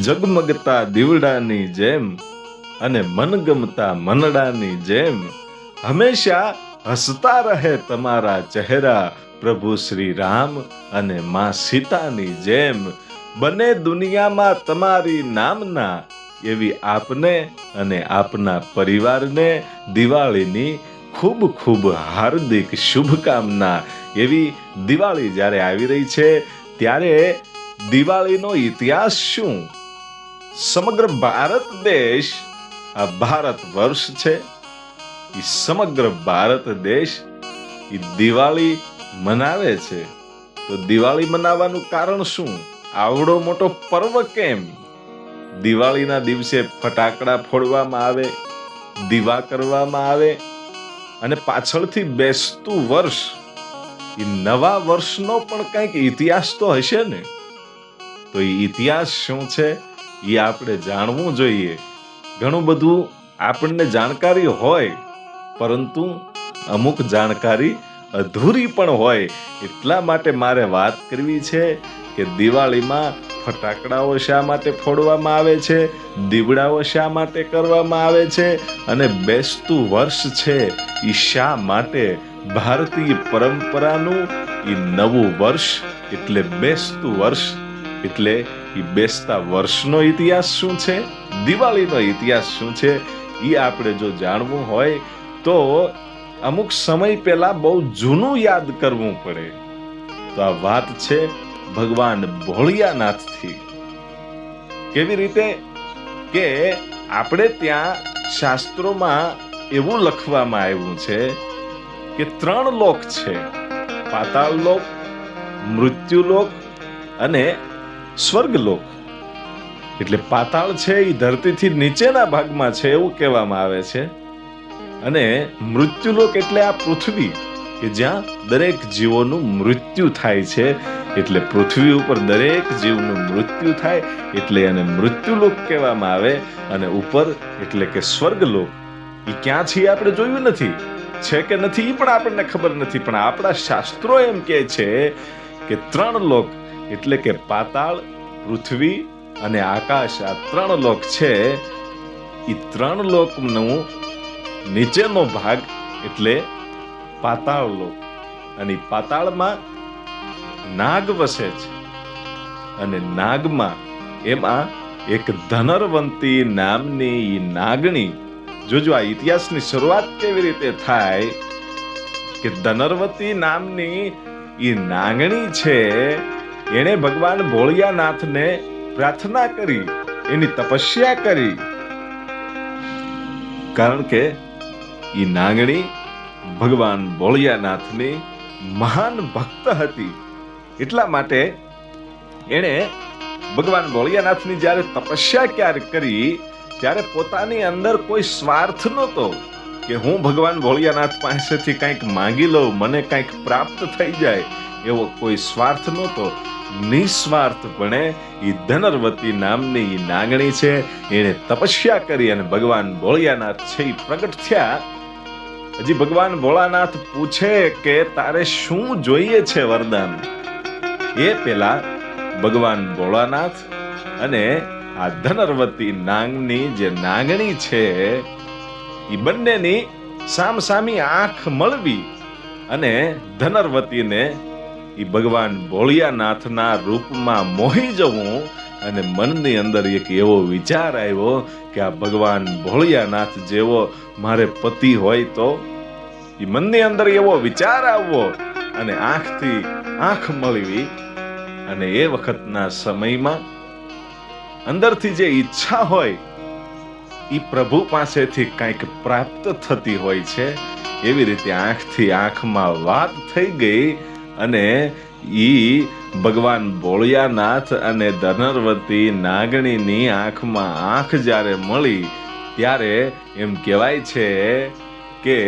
જગમગતા દીવડાની જેમ અને મનગમતા મનડાની જેમ હંમેશા હસતા રહે તમારા ચહેરા પ્રભુ શ્રી રામ અને મા સીતાની જેમ. બને દુનિયામાં તમારી નામના એવી આપને અને આપના પરિવારને દિવાળીની ખૂબ ખૂબ હાર્દિક શુભકામના. એવી દિવાળી જ્યારે આવી રહી છે, ત્યારે દિવાળીનો ઇતિહાસ શું? સમગ્ર ભારત દેશ, આ ભારત વર્ષ છે એ સમગ્ર ભારત દેશ એ દિવાળી મનાવે છે. તો દિવાળી મનાવવાનું કારણ શું? આવડો મોટો પર્વ કેમ? દિવાળીના દિવસે ફટાકડા ફોડવામાં આવે, દીવા કરવામાં આવે અને પાછળથી બેસતું વર્ષ એ નવા વર્ષનો પણ કંઈક ઇતિહાસ તો હશે ને? તો એ ઇતિહાસ શું છે? એ આપણે જાણવું જોઈએ. ઘણું બધું આપણને જાણકારી હોય, પરંતુ અમુક જાણકારી અધૂરી પણ હોય. એટલા માટે મારે વાત કરવી છે કે દિવાળીમાં ફટાકડાઓ શા માટે ફોડવામાં આવે છે, દીવડાઓ શા માટે કરવામાં આવે છે, અને બેસતું વર્ષ છે એ શા માટે ભારતીય પરંપરાનું એ નવું વર્ષ એટલે બેસતું વર્ષ એટલે એ બેસતા વર્ષનો ઇતિહાસ શું છે? દિવાળીનો ઇતિહાસ શું છે? એ આપણે જો જાણવું હોય તો અમુક સમય પહેલા બહુ જૂનું યાદ કરવું પડે. તો આ વાત છે ભગવાન ભોળિયાનાથથી. કેવી રીતે? કે આપણે ત્યાં શાસ્ત્રોમાં એવું લખવામાં આવ્યું છે કે ત્રણ લોક છે. પાતાળ લોક, મૃત્યુલોક અને સ્વર્ગલોક. એટલે પાતાળ છે એ ધરતીથી નીચેના ભાગમાં છે એવું કહેવામાં આવે છે. અને મૃત્યુલોક એટલે આ પૃથ્વી, કે જ્યાં દરેક જીવોનું મૃત્યુ થાય છે. એટલે પૃથ્વી ઉપર દરેક જીવનું મૃત્યુ થાય, એટલે એને મૃત્યુલોક કહેવામાં આવે. અને ઉપર એટલે કે સ્વર્ગલોક. એ ક્યાં છે એ આપણે જોયું નથી? છે કે નથી? એ પણ આપણને ખબર નથી. પણ આપણા શાસ્ત્રો એમ કહે છે કે ત્રણ લોક એટલે કે પાતાળ, પૃથ્વી અને આકાશ આ ત્રણ લોક છે. એ ત્રણ લોકનું નીચેનો ભાગ એટલે પાતાળ લોક. અને પાતાળમાં નાગ વસે છે. અને નાગમાં એમાં એક ધનરવંતી નામની એ નાગણી. જોજો આ ઇતિહાસની શરૂઆત કેવી રીતે થાય કે ધનરવતી નામની એ નાગણી છે એણે ભગવાન ભોળિયાનાથને પ્રાર્થના કરી, એની તપસ્યા કરી. કારણ કે એ નાગણી ભગવાન ભોળિયાનાથની મહાન ભક્ત હતી. એટલા માટે એણે ભગવાન ભોળિયાનાથની જ્યારે તપસ્યા ક્યારે કરી, ત્યારે પોતાની અંદર કોઈ સ્વાર્થ નહોતો કે હું ભગવાન ભોળિયાનાથ પાસેથી કંઈક માંગી લઉં, મને કંઈક પ્રાપ્ત થઈ જાય. એવો કોઈ સ્વાર્થ નહોતો. નિસ્વાર્થપણે એ ધનરવતી નામની એ નાગણી છે. એણે તપસ્યા કરી અને ભગવાન ભોળિયાનાથ છે એ પ્રગટ થયા. હજી ભગવાન ભોળાનાથ પૂછે કે તારે શું જોઈએ છે વરદાન? એ પેલા ભગવાન ભોળાનાથ અને આ ધનરવતી નાગની જે નાગણી છે એ બંનેની સામસામી આંખ મળવી અને ધનરવતીને એ ભગવાન ભોળિયાનાથના રૂપમાં મોહી જવું અને મનની અંદર એક એવો વિચાર આવ્યો કે આ ભગવાન ભોળિયાનાથ જેવો મારે પતિ હોય તો એ મનની અંદર એવો વિચાર આવવો અને આંખથી આંખ મળવી અને એ વખતના સમયમાં અંદરથી જે ઈચ્છા હોય એ પ્રભુ પાસેથી કંઈક પ્રાપ્ત થતી હોય છે. એવી રીતે આંખથી આંખમાં વાત થઈ ગઈ અને ઈ ભગવાન ભોળિયાનાથ અને ધનરવતી નાગણીની આંખમાં આંખ જ્યારે મળી, ત્યારે એમ કહેવાય છે કે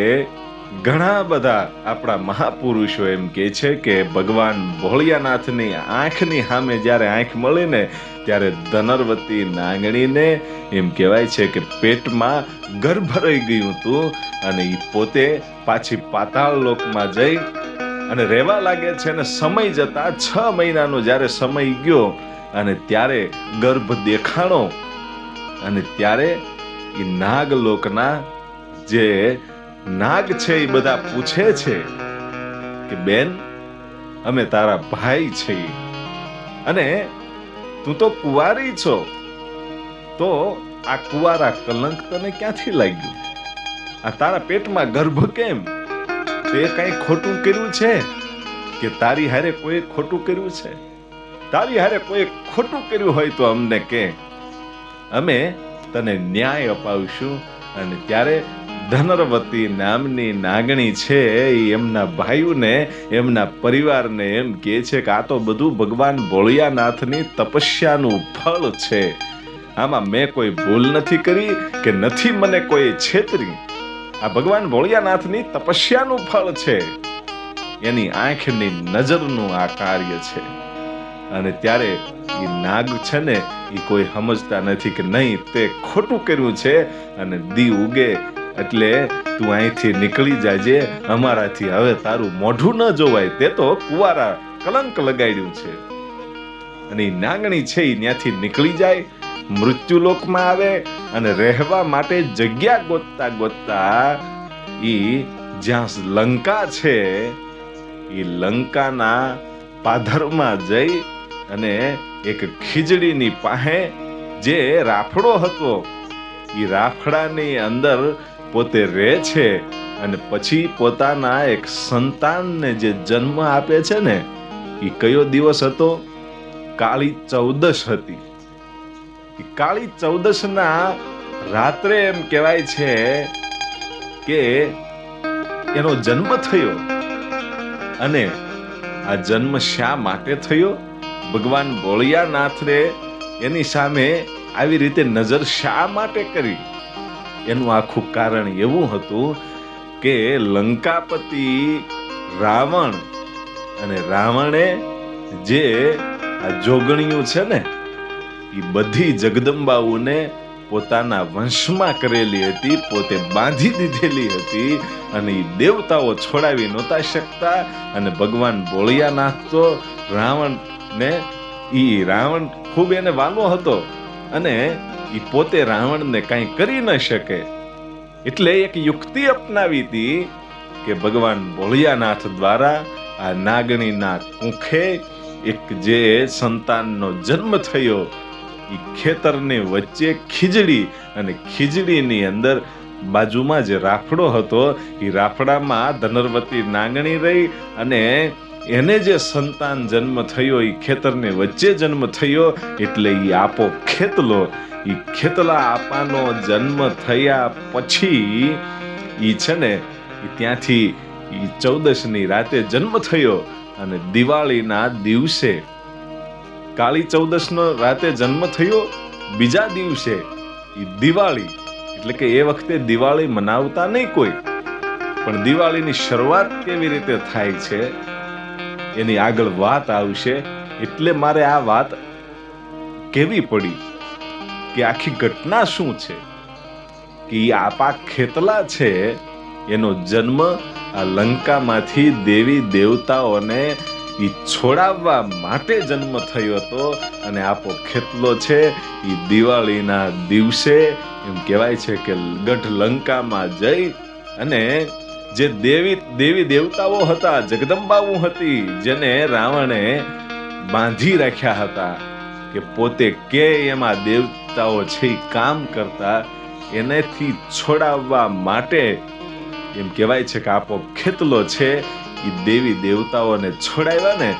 ઘણા બધા આપણા મહાપુરુષો એમ કહે છે કે ભગવાન ભોળિયાનાથની આંખની સામે જ્યારે આંખ મળીને, ત્યારે ધનરવતી નાગણીને એમ કહેવાય છે કે પેટમાં ગર્ભ રહી ગયું હતું અને એ પોતે પાછી પાતાળ લોકમાં જઈ અને રહેવા લાગે છે અને સમય જતા છ મહિનાનો જ્યારે સમય ગયો અને ત્યારે ગર્ભ દેખાણો અને ત્યારે એ નાગલોકના જે નાગ છે એ બધા પૂછે છે કે, બેન, અમે તારા ભાઈ છીએ. અને તું તો કુંવારી છો. તો આ કુવારા કલંક તને ક્યાંથી લાગ્યું? આ તારા પેટમાં ગર્ભ કેમ? તે કઈ ખોટું કર્યું છે, કે તારી હારે કોઈ ખોટું કર્યું છે? તારી હારે કોઈ ખોટું કર્યું હોય તો અમને કે. અમે તને ન્યાય અપાવશું અને ત્યારે ધનરવતી નામની નાગણી છે એ એમના ભાઈઓને, એમના પરિવારને એમ કહે છે કે આ તો બધું ભગવાન ભોળિયાનાથની તપસ્યાનું ફળ છે. આમાં મેં કોઈ ભૂલ નથી કરી કે નથી મને કોઈ છેતરી. આ ભગવાન ભોળિયાનાથની તપસ્યાનું ફળ છે. એની આંખની નજરનું આ કાર્ય છે. અને ત્યારે એ નાગ છે ને એ કોઈ સમજતા નથી કે નહીં, તે ખોટું કર્યું છે અને દી ઉગે એટલે તું અહીંથી નીકળી જાજે, અમારાથી હવે તારું મોઢું ન જોવાય, તે તો કુવારા કલંક લગાડ્યું છે. અને નાગણી છે એ ત્યાંથી નીકળી જાય મૃત્યુલોકમાં આવે અને રહેવા માટે જગ્યા ગોતતા ગોતતા એ જ્યાં લંકા છે એ લંકાના પાધરમાં જઈ અને એક ખીજડીની પાસે જે રાફડો હતો એ રાફડાની અંદર પોતે રહે છે અને પછી પોતાના એક સંતાનને જે જન્મ આપે છે ને એ કયો દિવસ હતો? કાળી ચૌદશ હતી. ઈ કાળી ચૌદશના રાત્રે એમ કહેવાય છે કે એનો જન્મ થયો અને આ જન્મ શા માટે થયો? ભગવાન ભોળિયાનાથને એની સામે આવી રીતે નજર શા માટે કરી? એનું આખું કારણ એવું હતું કે લંકાપતિ રાવણ અને રાવણે જે આ જોગણીયું છે ને એ બધી જગદંબાઓને પોતાના વંશમાં કરેલી હતી, પોતે બાંધી દીધેલી હતી અને એ દેવતાઓ છોડાવી નહોતા શકતા અને ભગવાન ભોળિયાનાથ તો રાવણને એ રાવણ ખૂબ એને વાલો હતો અને એ પોતે રાવણને કાંઈ કરી ન શકે. એટલે એક યુક્તિ અપનાવી હતી કે ભગવાન ભોળિયાનાથ દ્વારા આ નાગણીના કુંખે એક જે સંતાનનો જન્મ થયો ઈ ખેતરની વચ્ચે ખીજડી અને ખીજડીની અંદર બાજુમાં જે રાફડો હતો એ રાફડામાં ધનરવતી નાગણી રહી અને એને જે સંતાન જન્મ થયો એ ખેતરને વચ્ચે જન્મ થયો, એટલે એ આપો ખેતલો. એ ખેતલા આપાનો જન્મ થયા પછી એ છે ને ત્યાંથી એ ચૌદશની રાતે જન્મ થયો અને દિવાળીના દિવસે કાળી ચૌદશનો રાતે જન્મ થયો. બીજા દિવસે દિવાળી, એટલે કે એ વખતે દિવાળી મનાવતા નહીં કોઈ. પણ દિવાળીની શરૂઆત કેવી રીતે થાય છે, એની આગળ વાત આવશે. એટલે મારે આ વાત કેવી પડી કે આખી ઘટના શું છે? કે આપા ખેતલા છે, એનો જન્મ આ લંકામાંથી દેવી દેવતાઓને ઈ છોડાવવા માટે જન્મ થયો હતો અને આપો ખેતલો છે એ દિવાળીના દિવસે એમ કહેવાય છે કે ગઢ લંકામાં જઈ અને જે દેવી દેવી દેવતાઓ હતા, જગદંબાઓ હતી, જેને રાવણે બાંધી રાખ્યા હતા કે પોતે કે એમાં દેવતાઓ છે કામ કરતા, એનેથી છોડાવવા માટે એમ કહેવાય છે કે આપો ખેતલો છે દેવી દેવતાઓને છોડાવ્યા ને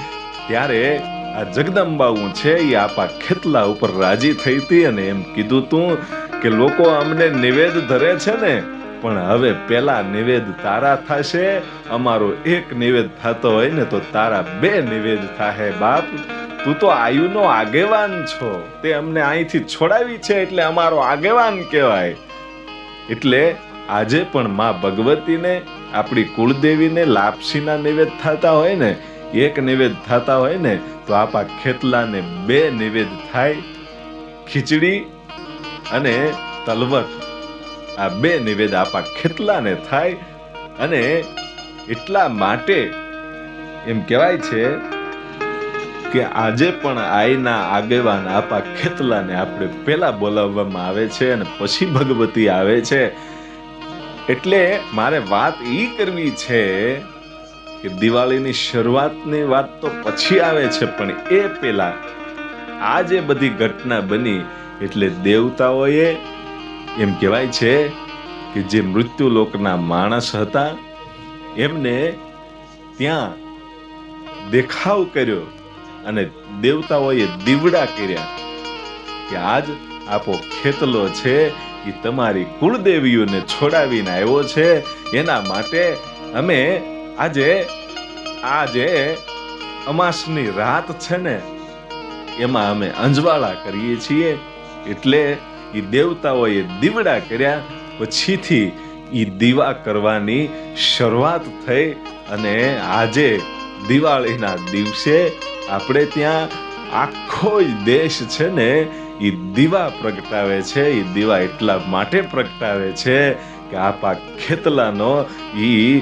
ત્યારે આ જગદંબાવું છે એ આપા ખેતલા ઉપર રાજી થઈ હતી અને એમ કીધું તું કે લોકો અમને નિવેદ ધરે છે ને, પણ હવે પેલા નિવેદ તારા થશે, અમારો એક નિવેદ થતો હોય ને તો તારા બે નિવેદ થાહે બાપ. તું તો આયુનો આગેવાન છો, તે અમને અહીંથી છોડાવી છે એટલે અમારો આગેવાન કહેવાય. એટલે આજે પણ માં ભગવતીને આપણી કુળદેવીને લાપસીના નિવેદ થતા હોય ને, એક નિવેદ થતા હોય ને, તો આપા ખેતલાને બે નિવેદ થાય, ખીચડી અને તલવટ આ બે નિવેદ આપા ખેતલાને થાય અને એટલા માટે એમ કહેવાય છે કે આજે પણ આઈના આગેવાન આપા ખેતલાને આપણે પહેલા બોલાવવામાં આવે છે અને પછી ભગવતી આવે છે. એટલે મારે વાત એ કરવી છે કે દિવાળીની શરૂઆતની વાત તો પછી આવે છે, પણ એ પહેલા આ જે બધી ઘટના બની એટલે દેવતાઓએ એમ કહેવાય છે કે જે મૃત્યુ લોકના માણસ હતા, એમને ત્યાં દેખાવ કર્યો અને દેવતાઓએ દીવડા કર્યા કે આજ આપો ખેતલો છે એ તમારી કુળદેવીઓને છોડાવીને આવ્યો છે, એના માટે અમે આજે આજે અમાસની રાત છે ને, એમાં અમે અંજવાળા કરીએ છીએ. એટલે એ દેવતાઓએ દીવડા કર્યા, પછીથી એ દીવા કરવાની શરૂઆત થઈ અને આજે દિવાળીના દિવસે આપણે ત્યાં આખો દેશ છે ને એ દીવા પ્રગટાવે છે એ દીવા એટલા માટે પ્રગટાવે છે કે આપા ખેતલાનો એ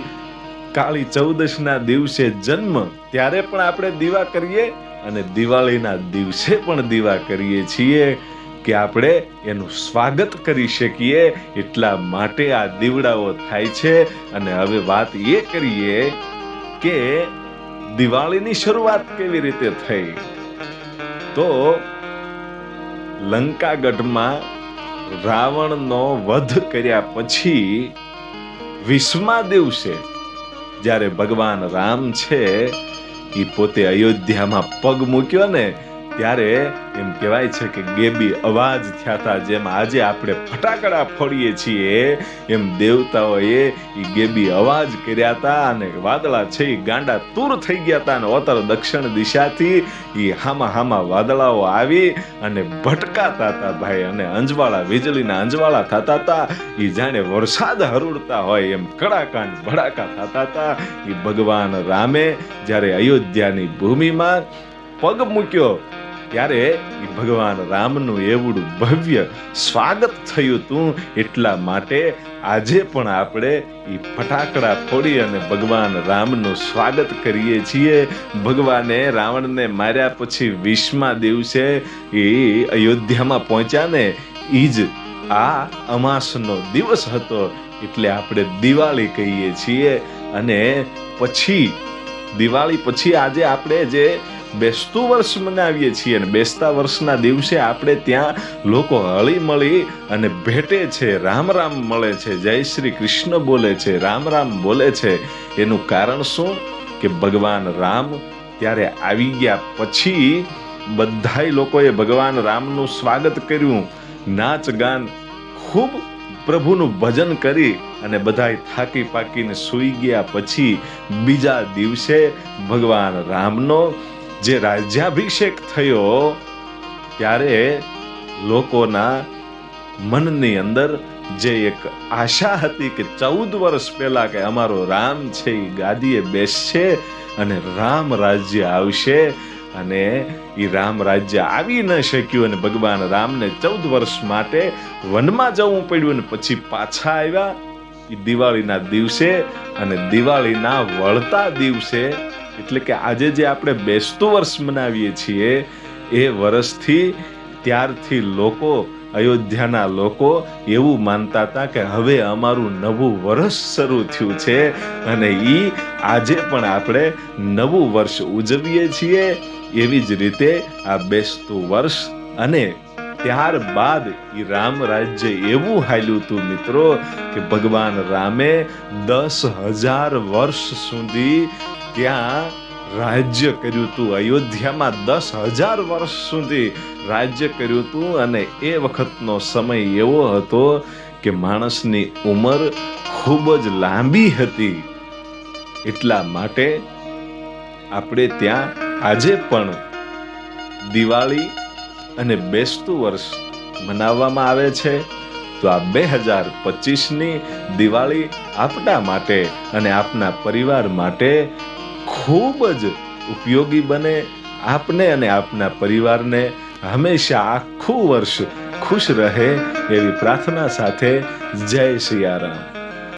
કાળી ચૌદશના દિવસે જન્મ. ત્યારે પણ આપણે દીવા કરીએ અને દિવાળીના દિવસે પણ દીવા કરીએ છીએ કે આપણે એનું સ્વાગત કરી શકીએ. એટલા માટે આ દીવડાઓ થાય છે. અને હવે વાત એ કરીએ કે દિવાળીની શરૂઆત કેવી રીતે થઈ? તો લંકાગઢમાં રાવણનો વધ કર્યા પછી વિસ્મા દિવસે જ્યારે ભગવાન રામ છે એ પોતે અયોધ્યામાં પગ મૂક્યો ને ત્યારે એમ કહેવાય છે કે ગેબી અવાજ થયા હતા જેમ આજે આપણે ફટાકડા ફોડીએ છીએ, એમ દેવતાઓએ એ ગેબી અવાજ કર્યા હતા અને વાદળા છે એ ગાંડા તૂર થઈ ગયા હતા અને ઓતર દક્ષિણ દિશાથી એ હામા હામા વાદળાઓ આવી અને ભટકાતા હતા ભાઈ અને અંજવાળા, વીજળીના અંજવાળા થતા હતા. એ જાણે વરસાદ હરુડતા હોય એમ કડાકાંડ ભડાકા થતા હતા. એ ભગવાન રામે જ્યારે અયોધ્યાની ભૂમિમાં પગ મૂક્યો ત્યારે ભગવાન રામનું એવડું ભવ્ય સ્વાગત થયું હતું એટલા માટે આજે પણ આપણે એ ફટાકડા ફોડી અને ભગવાન રામનું સ્વાગત કરીએ છીએ. ભગવાને રાવણને માર્યા પછી વીસમા દિવસે એ અયોધ્યામાં પહોંચ્યા ને એ જ આ અમાસનો દિવસ હતો એટલે આપણે દિવાળી કહીએ છીએ. અને પછી, દિવાળી પછી આજે આપણે જે બેસતું વર્ષ મનાવીએ છીએ અને બેસતા વર્ષના દિવસે આપણે ત્યાં લોકો હળી મળી અને ભેટે છે, રામ રામ મળે છે, જય શ્રી કૃષ્ણ બોલે છે, રામ રામ બોલે છે. એનું કારણ શું? કે ભગવાન રામ ત્યારે આવી ગયા પછી બધાય લોકોએ ભગવાન રામનું સ્વાગત કર્યું. નાચ ગાન ખૂબ પ્રભુનું ભજન કરી અને બધાય થાકી પાકીને સૂઈ ગયા પછી બીજા દિવસે ભગવાન રામનો જે રાજ્યાભિષેક થયો ત્યારે લોકોના મનની અંદર જે એક આશા હતી કે ચૌદ વર્ષ પહેલા કે અમારો રામ છે એ ગાદીએ બેસશે અને રામ રાજ્ય આવશે અને એ રામ રાજ્ય આવી ન શક્યું અને ભગવાન રામને ચૌદ વર્ષ માટે વનમાં જવું પડ્યું અને પછી પાછા આવ્યા એ દિવાળીના દિવસે અને દિવાળીના વળતા દિવસે એટલે કે આજે જે આપણે બેસતું વર્ષ મનાવીએ છીએ, એ વર્ષથી ત્યારથી લોકો, અયોધ્યાના લોકો એવું માનતા હતા કે હવે અમારું નવું વર્ષ શરૂ થયું છે અને એ આજે પણ આપણે નવું વર્ષ ઉજવીએ છીએ એવી જ રીતે આ બેસતું વર્ષ અને ત્યારબાદ એ રામ રાજ્ય એવું હાલ્યું હતું મિત્રો કે ભગવાન રામે દસ હજાર વર્ષ સુધી ત્યાં રાજ્ય કર્યું હતું અયોધ્યામાં દસ હજાર વર્ષ સુધી રાજ્ય કર્યું હતું અને એ વખતનો સમય એવો હતો કે માણસની ઉંમર ખૂબ જ લાંબી હતી. એટલા માટે આપણે ત્યાં આજે પણ દિવાળી અને બેસતું વર્ષ મનાવવામાં આવે છે, તો આ બે હજાર પચીસની દિવાળી આપણા માટે અને આપના પરિવાર માટે ખૂબ જ ઉપયોગી બને. આપને અને આપના પરિવારને હંમેશા આખું વર્ષ ખુશ રહે એવી પ્રાર્થના સાથે જય સિયારામ.